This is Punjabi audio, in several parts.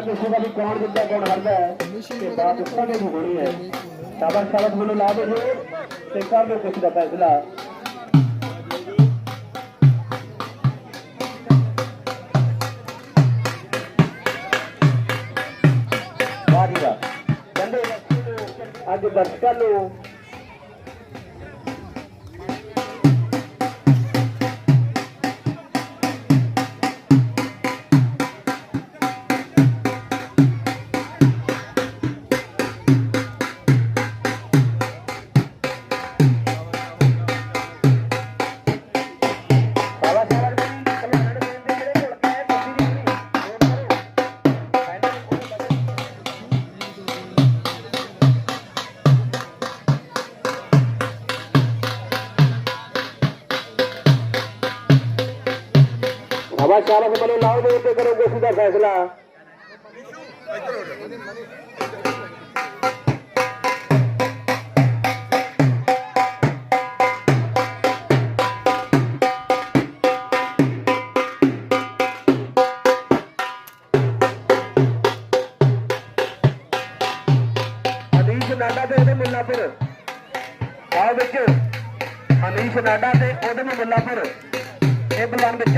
ਹਰ ਕਿਸੇ ਦਾ ਵੀ ਕੌਣ ਜਿੱਤਦਾ ਕੌਣ ਹਾਰਦਾ ਹੈ ਤੇ ਬਾਤ ਉਸ ਦੀ ਹੋਣੀ ਹੈ ਸ਼ਾਬਾਸ਼ ਸ਼ਾਬਾਸ਼ ਮੈਨੂੰ ਲਾ ਦਿਓ ਜੀ ਤੇ ਕਰ ਦਿਓ ਕਿਸੇ ਦਾ ਫੈਸਲਾ ਵਾਹ ਜੀ ਵਾਹ ਕਹਿੰਦੇ ਅੱਜ ਦਰਸ਼ਕਾਂ ਨੂੰ ਹਵਾ ਚਾਲਕ ਬਣੇ ਲਾਓ ਦੇ ਉੱਤੇ ਕਰੋ ਕਿਸੇ ਦਾ ਫੈਸਲਾ। ਅਨੀਸ਼ ਨਾਡਾ ਤੇ ਉਹਦੇ ਮੁੱਲਾਪੁਰ। ਆਓ ਵਿੱਚ। ਅਨੀਸ਼ ਨਾਡਾ ਤੇ ਉਹਦੇ ਮੁੱਲਾਪੁਰ। ਇਹ ਬਲਵਾਨ ਵਿੱਚ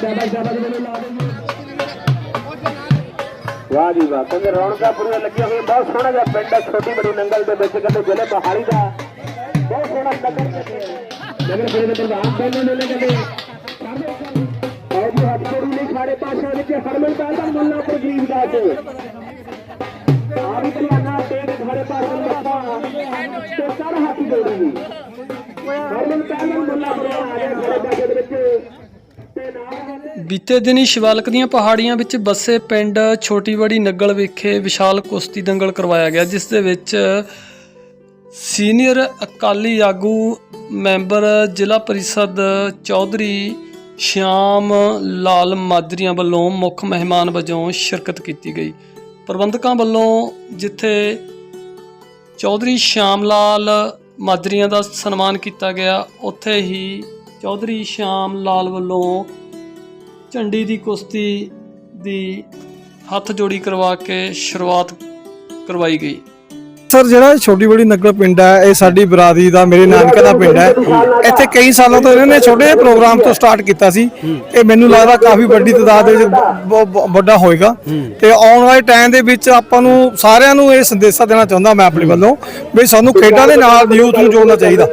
ਸ਼ਾਬਾਸ਼ ਸ਼ਾਬਾਸ਼ ਸ਼ਾਬਾਸ਼ ਬੋਲੋ ਲਾ ਦੇ ਵਾਹ ਜੀ ਵਾਹ ਕਹਿੰਦੇ ਰੌਣਕਾਂ ਪੂਰੀਆਂ ਲੱਗੀਆਂ ਹੋਈਆਂ, ਬਹੁਤ ਸੋਹਣਾ ਜਿਹਾ ਪਿੰਡ ਹੈ, ਛੋਟੀ ਬੜੀ ਨੰਗਲ ਦੇ ਵਿੱਚ, ਕਹਿੰਦੇ ਜ਼ਿਲ੍ਹੇ ਪਹਾੜੀ ਦਾ। ਬਹੁਤ ਸੋਹਣਾ ਨਗਰ ਨਗਰ ਪਿੰਡ ਦੇ ਪ੍ਰਧਾਨ ਕਹਿੰਦੇ ਨੇ ਨੇ ਕਹਿੰਦੇ। ਆਓ ਜੀ, ਹੱਥ ਜੋੜੀ ਲਈ ਖਾੜੇ ਪਾਸ਼ਾ ਵਿੱਚ ਹਰਮਨ ਪਾਲ ਦਾ ਮੁੱਲਾ ਪਰ ਗਰੀਬ ਦਾਸ ਆਪ ਪਹਿਲਾਨਾ ਤੇ ਖਾੜੇ ਪਾਸ਼ਾ ਨੂੰ ਬੱਤਾ ਤੇ ਸਰ ਹੱਥ ਜੋੜੀ ਹਰਮਨ ਪਾਲ ਦਾ ਮੁੱਲਾ ਪਰ ਆ ਗਿਆ ਖਾੜੇ ਪਾਸ਼ਾ ਦੇ ਵਿੱਚ। ਤੇ ਨਾਲ ਬੀਤੇ ਦਿਨੀ ਸ਼ਿਵਾਲਕ ਦੀਆਂ ਪਹਾੜੀਆਂ ਵਿੱਚ ਬੱਸੇ ਪਿੰਡ ਛੋਟੀ ਬੜੀ ਨੱਗਲ ਵਿਖੇ ਵਿਸ਼ਾਲ ਕੁਸ਼ਤੀ ਦੰਗਲ ਕਰਵਾਇਆ ਗਿਆ, ਜਿਸ ਦੇ ਵਿੱਚ ਸੀਨੀਅਰ ਅਕਾਲੀ ਆਗੂ ਮੈਂਬਰ ਜ਼ਿਲ੍ਹਾ ਪਰਿਸ਼ਦ ਚੌਧਰੀ ਸ਼ਾਮ ਲਾਲ ਮਾਦਰੀਆਂ ਵੱਲੋਂ ਮੁੱਖ ਮਹਿਮਾਨ ਵਜੋਂ ਸ਼ਿਰਕਤ ਕੀਤੀ ਗਈ। ਪ੍ਰਬੰਧਕਾਂ ਵੱਲੋਂ ਜਿੱਥੇ ਚੌਧਰੀ ਸ਼ਾਮ ਲਾਲ ਮਾਦਰੀਆਂ ਦਾ ਸਨਮਾਨ ਕੀਤਾ ਗਿਆ, ਉੱਥੇ ਹੀ ਚੌਧਰੀ ਸ਼ਾਮ ਲਾਲ ਵੱਲੋਂ ਝੰਡੀ ਦੀ ਕੁਸ਼ਤੀ ਦੀ ਹੱਥ ਜੋੜੀ ਕਰਵਾ ਕੇ ਸ਼ੁਰੂਆਤ ਕਰਵਾਈ ਗਈ। ਸਰ, ਜਿਹੜਾ ਛੋਟੀ ਬੜੀ ਨਗਰ ਪਿੰਡ ਹੈ, ਇਹ ਸਾਡੀ ਬਰਾਦਰੀ ਦਾ, ਮੇਰੇ ਨਾਨਕਾ ਦਾ ਪਿੰਡ ਹੈ। ਇੱਥੇ ਕਈ ਸਾਲਾਂ ਤੋਂ ਇਹਨਾਂ ਨੇ ਛੋਟੇ ਪ੍ਰੋਗਰਾਮ ਤੋਂ ਸਟਾਰਟ ਕੀਤਾ ਸੀ। ਇਹ ਮੈਨੂੰ ਲੱਗਦਾ ਕਾਫੀ ਵੱਡੀ ਤਾਦਾਦ ਦੇ ਵਿੱਚ ਵੱਡਾ ਹੋਏਗਾ। ਤੇ ਆਉਣ ਵਾਲੇ ਟਾਈਮ ਦੇ ਵਿੱਚ ਆਪਾਂ ਨੂੰ ਸਾਰਿਆਂ ਨੂੰ ਇਹ ਸੰਦੇਸ਼ਾ ਦੇਣਾ ਚਾਹੁੰਦਾ ਮੈਂ ਆਪਣੇ ਵੱਲੋਂ ਵੀ ਸਾਨੂੰ ਖੇਡਾਂ ਦੇ ਨਾਲ ਯੂਥ ਨੂੰ ਜੋੜਨਾ ਚਾਹੀਦਾ।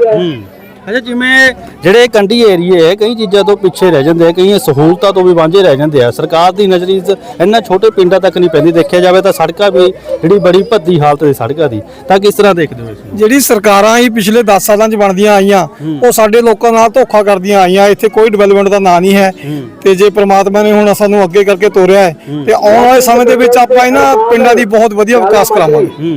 ਅੱਛਾ ਜਿਵੇਂ ਜਿਹੜੇ ਕੰਢੀ ਏਰੀਏ ਹੈ ਕਈ ਚੀਜ਼ਾਂ ਤੋਂ ਪਿੱਛੇ ਰਹਿ ਜਾਂਦੇ ਆ ਕਈ ਸਹੂਲਤਾਂ ਤੋਂ ਵੀ ਵਾਂਝੇ ਰਹਿ ਜਾਂਦੇ ਆ। ਸਰਕਾਰ ਦੀ ਨਜ਼ਰੀ ਇੰਨਾ ਛੋਟੇ ਪਿੰਡਾਂ ਤੱਕ ਨਹੀਂ ਪੈਂਦੀ ਦੇਖਿਆ ਜਾਵੇ ਤਾਂ ਸੜਕਾਂ ਵੀ ਜਿਹੜੀ ਬੜੀ ਭੱਦੀ ਹਾਲਤ ਦੀ ਸੜਕਾਂ ਦੀ। ਤਾਂ ਕਿਸ ਤਰ੍ਹਾਂ ਦੇਖਦੇ ਹੋ ਇਸ ਨੂੰ? ਜਿਹੜੀ ਸਰਕਾਰਾਂ ਹੀ ਪਿਛਲੇ 10 ਸਾਲਾਂ 'ਚ ਬਣਦੀਆਂ ਆਈਆਂ ਉਹ ਸਾਡੇ ਲੋਕਾਂ ਨਾਲ ਧੋਖਾ ਕਰਦੀਆਂ ਆਈਆਂ। ਇੱਥੇ ਕੋਈ ਡਿਵੈਲਪਮੈਂਟ ਦਾ ਨਾਂ ਨਹੀਂ ਹੈ। ਤੇ ਜੇ ਪ੍ਰਮਾਤਮਾ ਨੇ ਹੁਣ ਸਾਨੂੰ ਅੱਗੇ ਕਰਕੇ ਤੋਰਿਆ ਹੈ ਤੇ ਆਉਣ ਵਾਲੇ ਸਮੇਂ ਦੇ ਵਿੱਚ ਆਪਾਂ ਇਹਨਾਂ ਪਿੰਡਾਂ ਦੀ ਬਹੁਤ ਵਧੀਆ ਵਿਕਾਸ ਕਰਾਵਾਂਗੇ।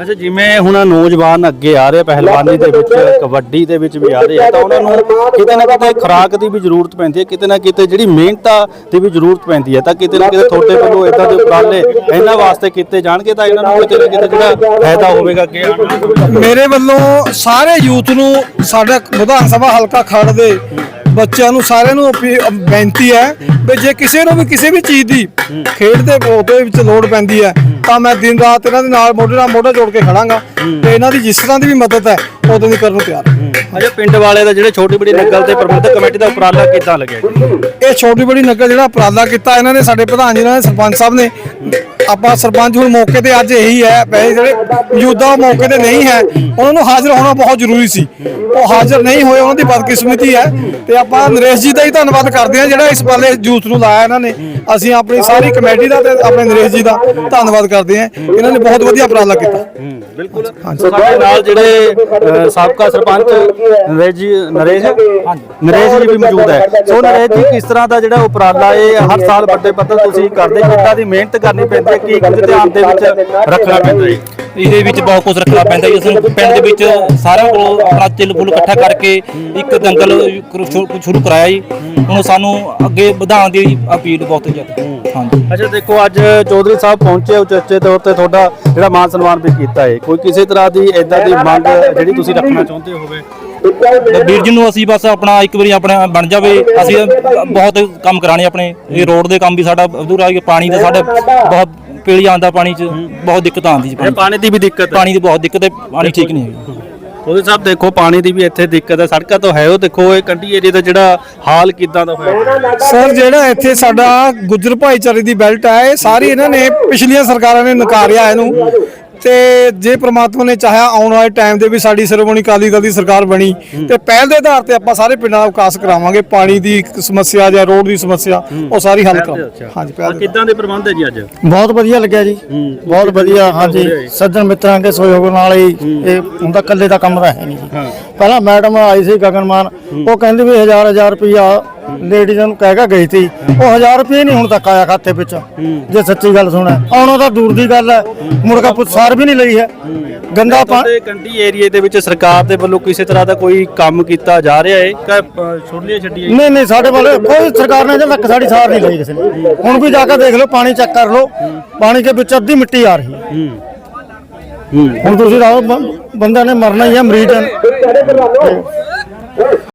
ਅੱਛਾ ਜਿਵੇਂ ਹੁਣ ਨੌਜਵਾਨ ਅੱਗੇ ਆ ਰਹੇ ਪਹਿਲਵਾਨੀ ਦੇ ਵਿੱਚ ਕਬੱਡੀ ਦੇ ਵਿੱਚ ਵੀ ਆ ਰਹੇ ਆ ਤਾਂ ਉਹਨਾਂ ਨੂੰ ਕਿਤੇ ਨਾ ਕਿਤੇ ਖੁਰਾਕ ਦੀ ਵੀ ਜ਼ਰੂਰਤ ਪੈਂਦੀ ਹੈ ਕਿਤੇ ਨਾ ਕਿਤੇ ਜਿਹੜੀ ਮਿਹਨਤਾਂ ਦੀ ਵੀ ਜ਼ਰੂਰਤ ਪੈਂਦੀ ਹੈ ਤਾਂ ਕਿਤੇ ਨਾ ਕਿਤੇ ਤੁਹਾਡੇ ਵੱਲੋਂ ਇਦਾਂ ਦੇ ਉਪਰਾਲੇ ਇਹਨਾਂ ਵਾਸਤੇ ਕੀਤੇ ਜਾਣਗੇ ਤਾਂ ਇਹਨਾਂ ਨੂੰ ਕਿਤੇ ਨਾ ਕਿਤੇ ਜਿਹੜਾ ਫਾਇਦਾ ਹੋਵੇਗਾ ਵਾਲੇ ਮੇਰੇ ਵੱਲੋਂ ਸਾਰੇ ਯੂਥ ਨੂੰ ਸਾਡਾ ਵਿਧਾਨ ਸਭਾ ਹਲਕਾ ਖੜ ਦੇ ਬੱਚਿਆਂ ਨੂੰ ਸਾਰਿਆਂ ਨੂੰ ਬੇਨਤੀ ਹੈ ਵੀ ਜੇ ਕਿਸੇ ਨੂੰ ਵੀ ਕਿਸੇ ਵੀ ਚੀਜ਼ ਦੀ ਖੇਡ ਦੇ ਉਹਦੇ ਵਿੱਚ ਲੋੜ ਪੈਂਦੀ ਹੈ ਤਾਂ ਮੈਂ ਦਿਨ ਰਾਤ ਇਹਨਾਂ ਦੇ ਨਾਲ ਮੋਢੇ ਨਾਲ ਮੋਢਾ ਜੋੜ ਕੇ ਖੜਾਂਗਾ ਤੇ ਇਹਨਾਂ ਦੀ ਜਿਸ ਤਰ੍ਹਾਂ ਦੀ ਵੀ ਮਦਦ ਹੈ ਉਦੋਂ ਦੀ ਕਰਨ ਨੂੰ ਤਿਆਰ ਹਾਂ। ਅਜੇ ਪਿੰਡ ਵਾਲੇ ਦਾ ਜਿਹੜੇ ਛੋਟੀ ਬੜੀ ਨਗਲ ਤੇ ਪ੍ਰਬੰਧਕ ਕਮੇਟੀ ਦਾ ਉਪਰਾਲਾ ਕਿੱਦਾਂ ਲੱਗਿਆ ਜੀ? ਇਹ ਛੋਟੀ ਬੜੀ ਨਗਰ ਜਿਹੜਾ ਉਪਰਾਲਾ ਕੀਤਾ ਇਹਨਾਂ ਨੇ ਸਾਡੇ ਪ੍ਰਧਾਨ ਜੀ ਨੇ ਸਰਪੰਚ ਸਾਹਿਬ ਨੇ। ਆਪਾਂ ਸਰਪੰਚ ਹੁਣ ਮੌਕੇ ਤੇ ਅੱਜ ਇਹੀ ਹੈ ਵੈਸੇ ਜਿਹੜੇ ਮੌਜੂਦਾ ਮੌਕੇ ਤੇ ਨਹੀਂ ਹੈ। ਉਹਨਾਂ ਨੂੰ ਹਾਜ਼ਰ ਹੋਣਾ ਬਹੁਤ ਜ਼ਰੂਰੀ ਸੀ। ਉਹ ਹਾਜ਼ਰ ਨਹੀਂ ਹੋਏ ਉਹਨਾਂ ਦੀ ਬਦਕਿਸਮਤੀ ਹੈ। ਤੇ ਆਪਾਂ ਨਰੇਸ਼ ਜੀ ਦਾ ਹੀ ਧੰਨਵਾਦ ਕਰਦੇ ਹਾਂ ਜਿਹੜਾ ਇਸ ਪਾਲੇ ਯੂਥ ਨੂੰ ਲਾਇਆ ਇਹਨਾਂ ਨੇ। ਅਸੀਂ ਆਪਣੀ ਸਾਰੀ ਕਮੇਟੀ ਦਾ ਤੇ ਆਪਣੇ ਨਰੇਸ਼ ਜੀ ਦਾ ਧੰਨਵਾਦ ਕਰਦੇ ਹਾਂ। ਇਹਨਾਂ ਨੇ ਬਹੁਤ ਵਧੀਆ ਉਪਰਾਲਾ ਕੀਤਾ। ਬਿਲਕੁਲ। ਸਾਡੇ ਨਾਲ ਜਿਹੜੇ ਅ, ਸਾਬਕਾ ਸਰਪੰਚ ਨਰੇਸ਼ ਜੀ ਨਰੇਸ਼ ਨਰੇਸ਼ ਜੀ ਵੀ ਮੌਜੂਦ ਹੈ। ਸੋ ਨਰੇਸ਼ ਜੀ ਕਿਸ ਤਰ੍ਹਾਂ ਦਾ ਜਿਹੜਾ ਉਪਰਾਲਾ ਇਹ ਹਰ ਸਾਲ ਵੱਡੇ ਪੱਧਰ ਤੁਸੀਂ ਕਰਦੇ ਕਿੱਦਾਂ ਦੀ ਮਿਹਨਤ ਕਰਨੀ ਪੈਂਦੀ ਹੈ ਕੀ ਕੁਝ ਧਿਆਨ ਦੇ ਵਿੱਚ ਰੱਖਣਾ ਪੈਂਦਾ ਹੈ? ਇਹਦੇ ਵਿੱਚ ਬਹੁਤ ਕੁਝ ਰੱਖਣਾ ਪੈਂਦਾ ਜੀ। ਅਸੀਂ ਪਿੰਡ ਦੇ ਵਿੱਚ ਸਾਰਿਆਂ ਕੋਲ ਆਪਣਾ ਤਿਲ ਫੁੱਲ ਇਕੱਠਾ ਕਰਕੇ ਇੱਕ ਦੰਗਲ ਕਰੋ- ਸ਼ੁਰੂ- ਸ਼ੁਰੂ ਕਰਾਇਆ ਜੀ। ਹੁਣ ਸਾਨੂੰ ਅੱਗੇ ਵਧਾਉਣ ਦੀ ਅਪੀਲ ਬਹੁਤ ਜ਼ਿਆਦਾ ਹਾਂਜੀ। ਅੱਛਾ ਦੇਖੋ ਅੱਜ ਚੌਧਰੀ ਸਾਹਿਬ ਪਹੁੰਚੇ ਉਚੇਚੇ ਤੌਰ ਤੇ ਤੁਹਾਡਾ ਜਿਹੜਾ ਮਾਨ ਸਨਮਾਨ ਵੀ ਕੀਤਾ ਹੈ। ਕੋਈ ਕਿਸੇ ਤਰ੍ਹਾਂ ਦੀ ਇਦਾਂ ਦੀ ਮੰਗ ਜਿਹੜੀ ਤੁਸੀਂ ਰੱਖਣਾ ਚਾਹੁੰਦੇ ਹੋਵੇ? ਵੀਰ ਜੀ ਨੂੰ ਅਸੀਂ ਬਸ ਆਪਣਾ ਇੱਕ ਵਾਰੀ ਆਪਣਾ ਬਣ ਜਾਵੇ ਅਸੀਂ ਬਹੁਤ ਕੰਮ ਕਰਾਣੇ ਆਪਣੇ ਇਹ ਰੋਡ ਦੇ ਕੰਮ ਵੀ ਸਾਡਾ ਅਧੂਰਾ ਹੈ ਪਾਣੀ ਦਾ ਸਾਡਾ ਬਹੁਤ ਪੀਲੀ ਆਉਂਦਾ ਪਾਣੀ 'ਚ ਬਹੁਤ ਦਿੱਕਤ ਆਉਂਦੀ ਜੀ ਪਾਣੀ ਦੀ ਵੀ ਦਿੱਕਤ ਹੈ। ਪਾਣੀ ਦੀ ਬਹੁਤ ਦਿੱਕਤ ਹੈ ਪਾਣੀ ਠੀਕ ਨਹੀਂ ਹੈਗਾ। ਚੌਧਰੀ ਸਾਹਿਬ ਦੇਖੋ ਪਾਣੀ ਦੀ ਵੀ ਇੱਥੇ ਦਿੱਕਤ ਹੈ ਸੜਕਾਂ ਤੋਂ ਹੈ ਉਹ ਦੇਖੋ ਇਹ ਕੰਢੀ ਏਰੀਆ ਦਾ ਜਿਹੜਾ ਹਾਲ ਕਿਦਾਂ ਦਾ ਹੋਇਆ। ਸਰ ਜਿਹੜਾ ਇੱਥੇ ਸਾਡਾ ਗੁੱਜਰ ਭਾਈਚਾਰੇ ਦੀ ਬੈਲਟ ਹੈ ਇਹ ਸਾਰੀ ਇਹਨਾਂ ਨੇ ਪਿਛਲੀਆਂ ਸਰਕਾਰਾਂ ਨੇ ਨਕਾਰਿਆ ਇਹਨੂੰ। ਤੇ ਜੇ ਪ੍ਰਮਾਤਮਾ ਨੇ ਚਾਹਿਆ ਆਉਣ ਵਾਲੇ ਟਾਈਮ ਦੇ ਵੀ ਸਾਡੀ ਸ਼੍ਰੋਮਣੀ ਅਕਾਲੀ ਦਲ ਦੀ ਸਰਕਾਰ ਬਣੀ ਤੇ ਪਹਿਲ ਦੇ ਆਧਾਰ ਤੇ ਆਪਾਂ ਸਾਰੇ ਪਿੰਡਾਂ ਦਾ ਵਿਕਾਸ ਕਰਾਵਾਂਗੇ ਪਾਣੀ ਦੀ ਸਮੱਸਿਆ ਜਾਂ ਰੋਡ ਦੀ ਸਮੱਸਿਆ ਉਹ ਸਾਰੀ ਹੱਲ ਕਰਾਂਗੇ। ਹਾਂਜੀ ਪਹਿਲ ਕਿਦਾਂ ਦੇ ਪ੍ਰਬੰਧ ਹੈ ਜੀ ਅੱਜ? ਬਹੁਤ ਵਧੀਆ ਲੱਗਿਆ ਜੀ। ਬਹੁਤ ਵਧੀਆ ਹਾਂਜੀ ਸੱਜਣ ਮਿੱਤਰਾਂ ਦੇ ਸਹਿਯੋਗ ਨਾਲ ਹੀ ਇਹ ਹੁੰਦਾ ਇਕੱਲੇ ਦਾ ਕੰਮ ਤਾਂ ਹੈ ਨਹੀਂ ਜੀ। ਪਹਿਲਾਂ ਮੈਡਮ ਆਈ ਸੀ ਗਗਨਮਾਨ ਉਹ ਕਹਿੰਦੀ ਵੀ ਹਜ਼ਾਰ ਹਜ਼ਾਰ ਰੁਪਇਆ ਲੇਡੀਜ਼ਾਂ ਨੂੰ ਕਹਿ ਕੇ ਗਈ ਸੀ ਉਹ ਹਜ਼ਾਰ ਰੁਪਏ ਨਹੀਂ ਹੁਣ ਤੱਕ ਆਇਆ ਖਾਤੇ ਵਿੱਚ। ਜੇ ਸੱਚੀ ਗੱਲ ਸੁਣਾ ਆਉਣਾ ਤਾਂ ਦੂਰ ਦੀ ਗੱਲ ਹੈ ਮੁਰਗਾ ਪੁੱਛਾਰ ਵੀ ਨਹੀਂ ਲਈ ਹੈ। ਗੰਦਾ ਪਾਣੀ ਕੰਢੀ ਏਰੀਏ ਦੇ ਵਿੱਚ ਸਰਕਾਰ ਦੇ ਵੱਲੋਂ ਕਿਸੇ ਤਰ੍ਹਾਂ ਦਾ ਕੋਈ ਕੰਮ ਕੀਤਾ ਜਾ ਰਿਹਾ ਹੈ ਕਿ ਛੋੜੀਆਂ ਛੱਡੀਆਂ ਨਹੀਂ ਨਹੀਂ ਸਾਡੇ ਵੱਲ ਕੋਈ ਸਰਕਾਰ ਨੇ ਅਜੇ ਤੱਕ ਸਾਡੀ ਸਾਰ ਨਹੀਂ ਲਈ ਕਿਸੇ ਨੇ। ਹੁਣ ਵੀ ਜਾ ਕੇ ਦੇਖ ਲਓ ਪਾਣੀ ਚੈੱਕ ਕਰ ਲਓ ਪਾਣੀ ਦੇ ਵਿੱਚ ਅੱਧੀ ਮਿੱਟੀ ਆ ਰਹੀ ਹੈ। ਹੁਣ ਤੁਸੀਂ ਰਾਓ ਬੰਦਿਆਂ ਨੇ ਮਰਨਾ ਹੀ ਹੈ ਮਰੀਜ਼